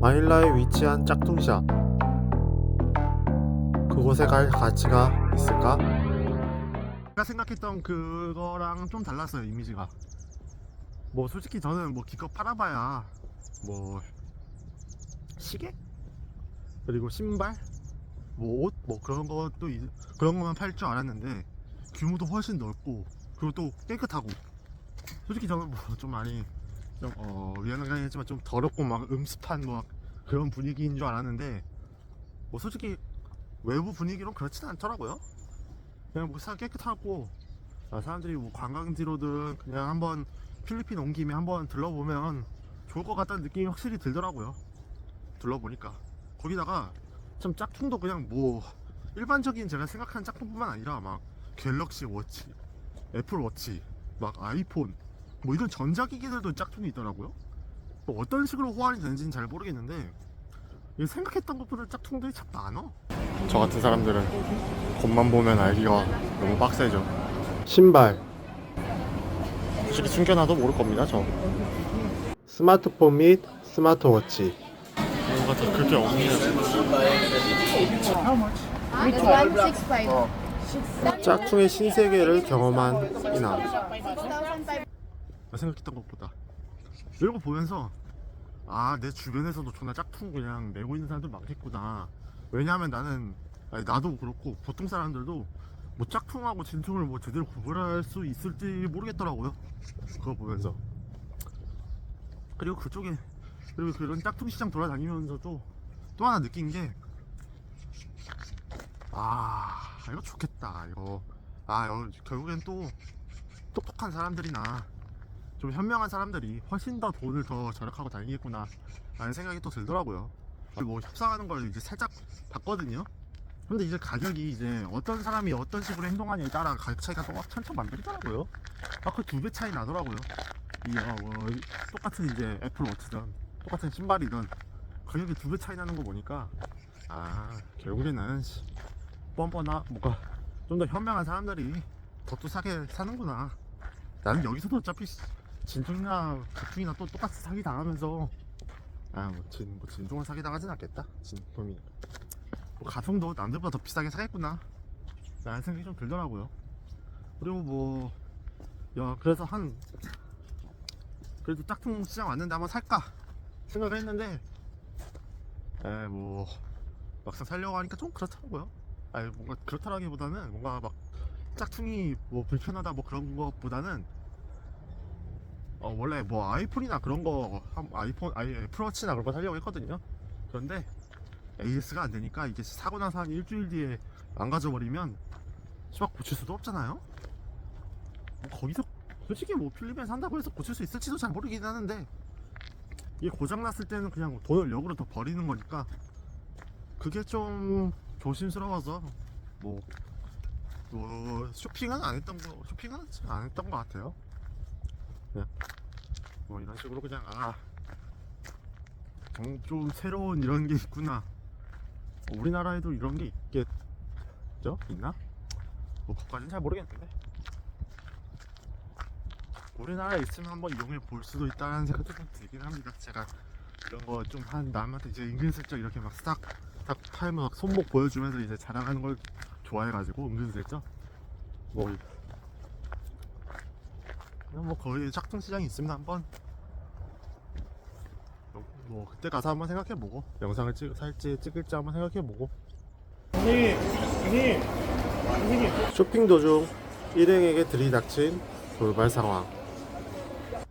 마닐라에 위치한 짝퉁샵. 그곳에 갈 가치가 있을까? 제가 생각했던 그거랑 좀 달랐어요 이미지가. 뭐 솔직히 저는 뭐 기껏 팔아봐야 뭐 시계? 그리고 신발? 뭐 옷? 뭐 그런 것도 있- 그런 것만 팔 줄 알았는데 규모도 훨씬 넓고 그리고 또 깨끗하고. 솔직히 저는 뭐 좀 많이 좀 어, 미안하긴 했지만 좀 더럽고 막 음습한 뭐 그런 분위기인 줄 알았는데 뭐 솔직히 외부 분위기로 그렇진 않더라고요 그냥 뭐 사- 깨끗하고 아, 사람들이 뭐 관광지로든 그냥 한번 필리핀 온 김에 한번 들러보면 좋을 것 같다는 느낌이 확실히 들더라고요. 둘러보니까 거기다가 참 짝퉁도 그냥 뭐 일반적인 제가 생각하는 짝퉁뿐만 아니라 막 갤럭시 워치, 애플 워치, 막 아이폰 뭐 이런 전자기기들도 짝퉁이 있더라고요. 뭐 어떤 식으로 호환이 되는지는 잘 모르겠는데 생각했던 것보다 짝퉁들이 참 많어. 저 같은 사람들은 겉만 보면 알기가 너무 빡세죠. 신발. 솔직히 숨겨놔도 모를 겁니다, 저. 스마트폰 및 스마트워치. 뭔가 다 그렇게 없네요. It's 165. 짝퉁의 신세계를 경험한 이남. 6,500. 생각했던 것보다. 이런 거 보면서 아 내 주변에서도 존나 짝퉁 그냥 내고 있는 사람들 많겠구나. 왜냐하면 나는 아니, 나도 그렇고 보통 사람들도 뭐 짝퉁하고 진퉁을 뭐 제대로 구분할 수 있을지 모르겠더라고요. 그거 보면서. 그리고 그쪽에 그리고 그런 짝퉁 시장 돌아다니면서도 또 하나 느낀 게 아 이거 좋겠다 이거. 아 결국엔 또 똑똑한 사람들이나 좀 현명한 사람들이 훨씬 더 돈을 더 절약하고 다니겠구나 라는 생각이 또 들더라고요. 뭐 협상하는 걸 이제 살짝 봤거든요. 근데 이제 가격이 이제 어떤 사람이 어떤 식으로 행동하냐에 따라 가격 차이가 또 천차만별이더라고요. 아그 두 배 차이 나더라고요. 이 어, 뭐, 똑같은 이제 애플 워치든 똑같은 신발이든 가격이 두 배 차이 나는 거 보니까 아 결국에는 씨, 뻔뻔하 뭔가 좀 더 현명한 사람들이 더 또 사게 사는구나. 나는 여기서도 어차피 씨, 진퉁이나 가퉁이나 또 똑같이 사기 당하면서. 아뭐 진, 뭐 진퉁을 사기 당하진 않겠다 진품이. 뭐 가성도 남들보다 더 비싸게 사겠구나. 라는 생각이 좀 들더라고요. 그리고 뭐 야 그래서 한 그래도 짝퉁 시장 왔는데 한번 살까 생각을 했는데 에뭐 막상 살려고 하니까 좀 그렇더라고요. 아니 뭔가 그렇다라기보다는 뭔가 막 짝퉁이 뭐 불편하다 뭐 그런 것보다는 어 원래 뭐 아이폰이나 그런 거 한- 아이폰 아이 애플워치나 그런 거 살려고 했거든요 그런데 AS가 안 되니까 이게 사고 나서 한 일주일 뒤에 망가져 버리면 수박 고칠 수도 없잖아요 뭐 거기서 솔직히 뭐 필리핀에 산다고 해서 고칠 수 있을지도 잘 모르긴 하는데 이게 고장 났을 때는 그냥 돈을 역으로 더 버리는 거니까 그게 좀 조심스러워서 뭐, 뭐 쇼핑은 안 했던 거 쇼핑은 안 했던 것 같아요. 그냥 뭐 이런 식으로 그냥 아, 좀, 좀 새로운 이런 게 있구나. 우리나라에도 이런 게 있겠죠? 있나? 뭐 그까지는 잘 모르겠는데. 우리나라에 있으면 한번 이용해 볼 수도 있다는 생각도 좀 들긴 합니다. 제가 이런 거 좀 한 남한테 이제 은근슬쩍 이렇게 막 싹 딱 팔면 막 손목 보여주면서 이제 자랑하는 걸 좋아해가지고 은근슬쩍 뭐 그냥 뭐 거의 짝퉁 시장이 있으면 한번. 뭐 그때 가서 한번 생각해보고 영상을 찍 살지 찍을지 한번 생각해보고. 쇼핑 도중 일행에게 들이닥친 돌발 상황.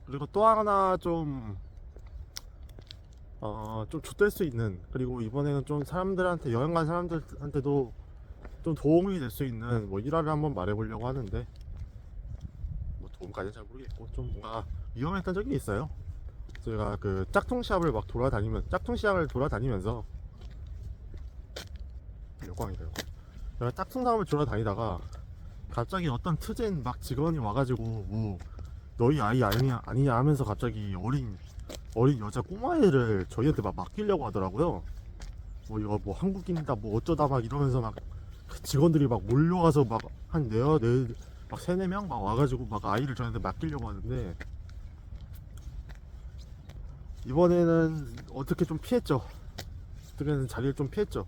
그리고 또 하나 좀 어, 좀 좆될 수 있는 그리고 이번에는 좀 사람들한테 여행 간 사람들한테도 좀 도움이 될 수 있는 뭐 일화를 한번 말해보려고 하는데. 뭐 도움까지는 잘 모르겠고 좀 뭔가 위험했던 적이 있어요 제가 그 짝퉁 시합을 막 돌아다니면 짝퉁 시장을 돌아다니면서 여광이래요 제가 짝퉁 사업을 돌아다니다가 갑자기 어떤 트젠 막 직원이 와가지고 뭐 너희 아이 아니냐 아니냐 하면서 갑자기 어린 어린 여자 꼬마애를 저희한테 막 맡기려고 하더라고요. 뭐 이거 뭐 한국인이다 뭐 어쩌다 막 이러면서 막그 직원들이 막 몰려와서 막한 네어 네 막 세네 명 막 와가지고 막 아이를 저희한테 맡기려고 하는데 이번에는 어떻게 좀 피했죠. 어떻게든 자리를 좀 피했죠.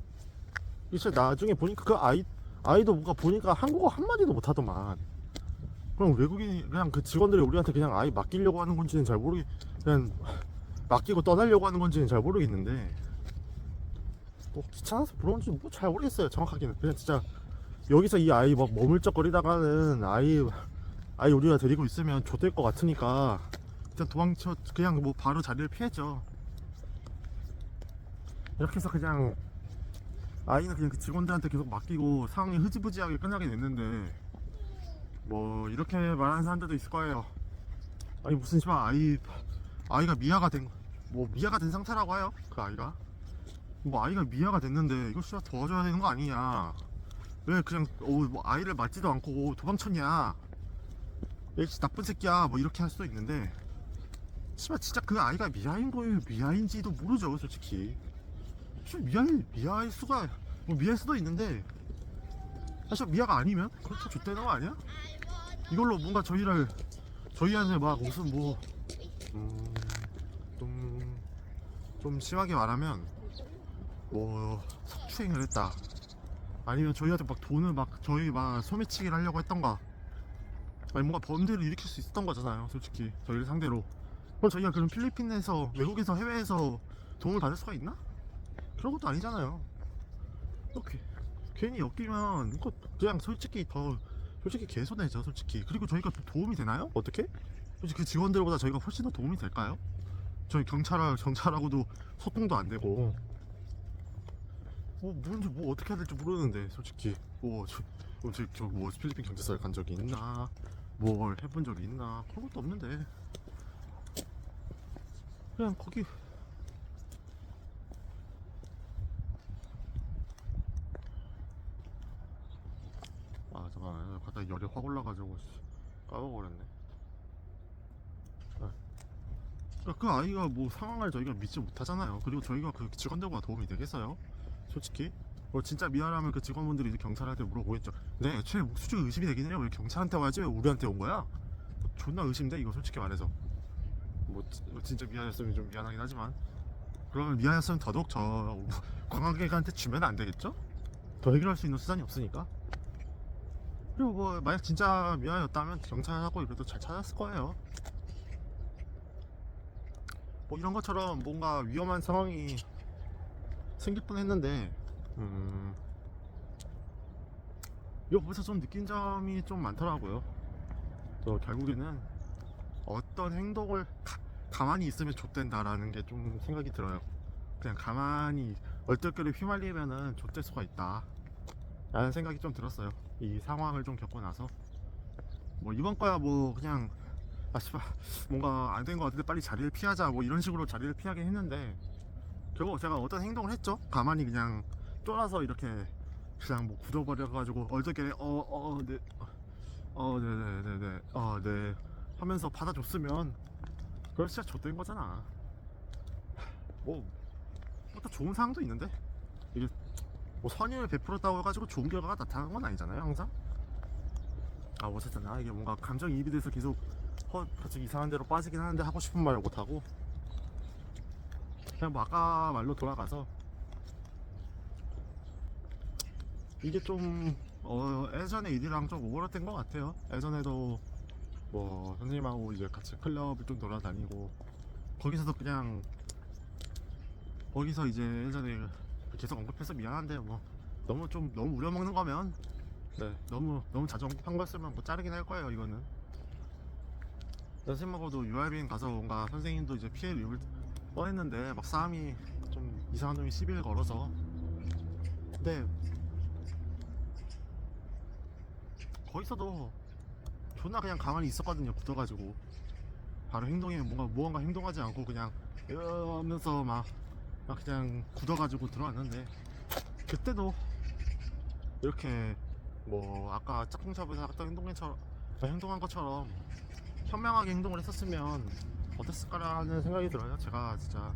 이제 나중에 보니까 그 아이 아이도 뭔가 보니까 한국어 한 마디도 못하더만. 그럼 외국인이 그냥 그 직원들이 우리한테 그냥 아이 맡기려고 하는 건지는 잘 모르겠 그냥 맡기고 떠나려고 하는 건지는 잘 모르겠는데 뭐 귀찮아서 부러운지 뭐잘 모르겠어요 정확하게는 그냥 진짜 여기서 이 아이 막 머물쩍거리다가는 아이 아이 우리가 데리고 있으면 좆될 것 같으니까 일단 도망쳐 그냥 뭐 바로 자리를 피했죠. 이렇게 해서 그냥 아이는 그냥 그 직원들한테 계속 맡기고 상황이 흐지부지하게 끝나게 됐는데 뭐 이렇게 말하는 사람들도 있을 거예요. 아니 무슨 씨발 아이 아이가 미아가 된뭐 미아가 된 상태라고 해요? 그 아이가? 뭐 아이가 미아가 됐는데 이거 씨발 도와줘야 되는 거 아니냐 왜 그냥 어, 뭐 아이를 맞지도 않고 도망쳤냐. 에이씨 나쁜 새끼야. 뭐 이렇게 할 수도 있는데. 씨발 진짜 그 아이가 미아인 거예요 미아인지도 모르죠 솔직히. 사실 미아일 미아일 수가 뭐 미아일 수도 있는데. 사실 미아가 아니면 그렇게 줬다는 거 아니야? 이걸로 뭔가 저희를 저희한테 막 무슨 뭐 음, 좀, 좀 심하게 말하면 뭐 성추행을 했다 아니면 저희한테 막 돈을 막 저희 막 소매치기를 하려고 했던가 아니 뭔가 범죄를 일으킬 수 있었던 거잖아요 솔직히 저희를 상대로 그럼 저희가 그럼 필리핀에서 외국에서 해외에서 도움을 받을 수가 있나? 그런 것도 아니잖아요 이렇게 괜히 엮이면 이거 그냥 솔직히 더 솔직히 개손해죠 솔직히 그리고 저희가 또 도움이 되나요? 어떻게? 솔직히 그 직원들보다 저희가 훨씬 더 도움이 될까요? 저희 경찰 경찰하고도 소통도 안 되고 뭐 뭔지 뭐 어떻게 해야 될지 모르는데 솔직히. 뭐저저뭐 필리핀 경찰서에 간 적이 있나? 뭘 해본 적이 있나? 그런 것도 없는데. 그냥 거기. 아 잠깐 갑자기 열이 확 올라가지고 씨, 까먹어버렸네. 아. 그러니까 그 아이가 뭐 상황을 저희가 믿지 못하잖아요. 그리고 저희가 그 직원들과 도움이 되겠어요 솔직히. 뭐 진짜 미안하면 그 직원분들이 이제 경찰한테 물어보겠죠. 근데 애초에 뭐 수직 의심이 되긴 해요. 왜 경찰한테 와야지? 왜 우리한테 온 거야? 존나 의심돼 이거 솔직히 말해서. 뭐 지- 뭐 진짜 미안했으면 좀 미안하긴 하지만. 그러면 미안했으면 더더욱 저 관광객한테 주면 안 되겠죠? 더 해결할 수 있는 수단이 없으니까. 그리고 뭐 만약 진짜 미안했다면 경찰하고 이래도 잘 찾았을 거예요. 뭐 이런 것처럼 뭔가 위험한 상황이 생길 뻔했는데 음 이거 보면서 좀 느낀 점이 좀 많더라고요. 또 결국에는 어떤 행동을 가, 가만히 있으면 좆된다라는 게 좀 생각이 들어요. 그냥 가만히 얼떨결에 휘말리면은 좆될 수가 있다 라는 생각이 좀 들었어요. 이 상황을 좀 겪고 나서. 뭐 이번 거야 뭐 그냥 아 씨발 뭔가 안 된 것 같은데 빨리 자리를 피하자 뭐 이런 식으로 자리를 피하긴 했는데 결국 제가 어떤 행동을 했죠? 가만히 그냥 쫄아서 이렇게 그냥 뭐 굳어버려가지고 얼떨결에 어어네어 네네네네 어네 하면서 받아줬으면 그건 진짜 좆된 거잖아. 뭐, 뭐또 좋은 상황도 있는데? 이게 뭐 선의를 베풀었다고 해가지고 좋은 결과가 나타나는 건 아니잖아요 항상? 아 어쨌든 아 이게 뭔가 감정이입이 돼서 계속 허 갑자기 이상한 데로 빠지긴 하는데 하고 싶은 말을 못하고 그냥 뭐 아까 말로 돌아가서 이게 좀 어, 예전에 이들랑 좀 오버랩된 것 같아요. 예전에도 뭐 선생님하고 이제 같이 클럽을 좀 돌아다니고 거기서도 그냥 거기서 이제 예전에 계속 언급해서 미안한데 뭐 너무 좀 너무 우려먹는 거면 네. 너무 너무 자주 언급한 거였으면 뭐 자르긴 할 거예요 이거는. 선생님하고도 URBN 가서 뭔가 선생님도 이제 피해를 입을 뻔했는데 막 싸움이 좀 이상한 놈이 시비를 걸어서. 근데 거기서도 존나 그냥 가만히 있었거든요 굳어가지고. 바로 행동에 뭔가 무언가 행동하지 않고 그냥 이러면서 막, 막 그냥 굳어가지고 들어왔는데 그때도 이렇게 뭐 아까 짝꿍샵에서 했던 행동처럼 행동한 것처럼 현명하게 행동을 했었으면 어땠을까라는 생각이 들어요. 제가 진짜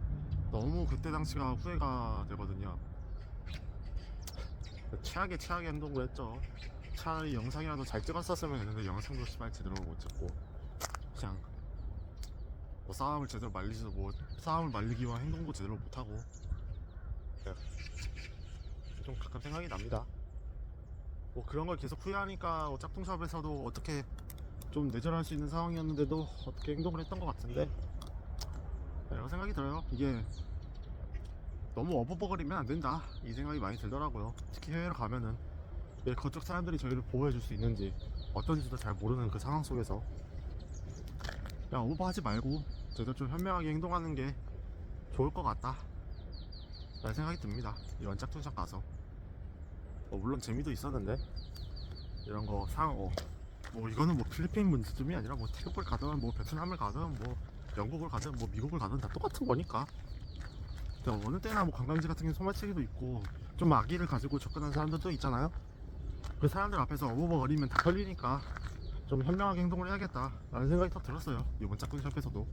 너무 그때 당시가 후회가 되거든요. 최악의 최악의 행동을 했죠. 차라리 영상이라도 잘 찍었었으면 했는데 영상도 씨발 제대로 못 찍고 그냥 뭐 싸움을 제대로 말리지도 뭐 싸움을 말리기 위한 행동도 제대로 못하고 네. 좀 가끔 생각이 납니다. 뭐 그런 걸 계속 후회하니까 뭐 짝퉁샵에서도 어떻게 좀 내절할 수 있는 상황이었는데도 어떻게 행동을 했던 것 같은데. 네, 이런 생각이 들어요. 이게 너무 어버버거리면 안 된다. 이 생각이 많이 들더라고요. 특히 해외를 가면은 왜 그쪽 사람들이 저희를 보호해 줄 수 있는지 어떤지도 잘 모르는 그 상황 속에서 그냥 오버하지 말고 저희도 좀 현명하게 행동하는 게 좋을 것 같다. 라는 생각이 듭니다. 이런 짝퉁샵 가서. 뭐 물론 재미도 있었는데 이런 거 상, 어, 뭐 이거는 뭐 필리핀 문제점이 아니라 뭐 태국을 가든 뭐 베트남을 가든 뭐 영국을 가든 뭐 미국을 가든 다 똑같은 거니까. 어느 때나 뭐 관광지 같은 게 소매치기도 있고 좀 악의를 가지고 접근하는 사람들도 있잖아요. 그 사람들 앞에서 어버버거리면 다 걸리니까 좀 현명하게 행동을 해야겠다 라는 생각이 더 들었어요. 이번 짝꿍 샵에서도